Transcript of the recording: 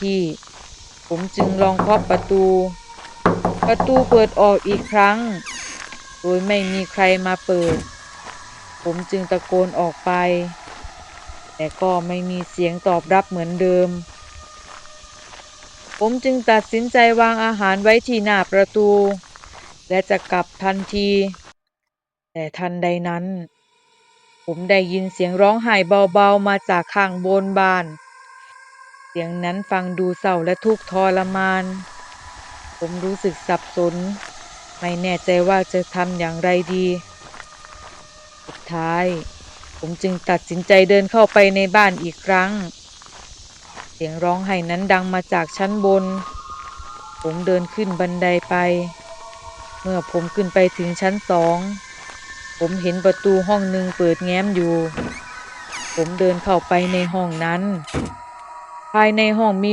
ที่ ผมจึงลองเคาะประตู ประตูเปิดออกอีกครั้ง โดยไม่มีใครมาเปิด ผมจึงตะโกนออกไป แต่ก็ไม่มีเสียงตอบรับเหมือนเดิม ผมจึงตัดสินใจวางอาหารไว้ที่หน้าประตู และจะกลับทันที แต่ทันใดนั้นผมได้ยินเสียงร้องไห้เบาๆมาจากข้างบนบ้าน สียงนั้นฟังดูเศร้าและทุกข์ทรมาน ผมรู้สึกสับสน ไม่แน่ใจว่าจะทำอย่างไรดี สุดท้าย ผมจึงตัดสินใจเดินเข้าไปในบ้านอีกครั้ง เสียงร้องไห้นั้นดังมาจากชั้นบน ผมเดินขึ้นบันไดไป เมื่อผมขึ้นไปถึงชั้นสอง ผมเห็นประตูห้องหนึ่งเปิดแง้มอยู่ ผมเดินเข้าไปในห้องนั้น ภายในห้องมี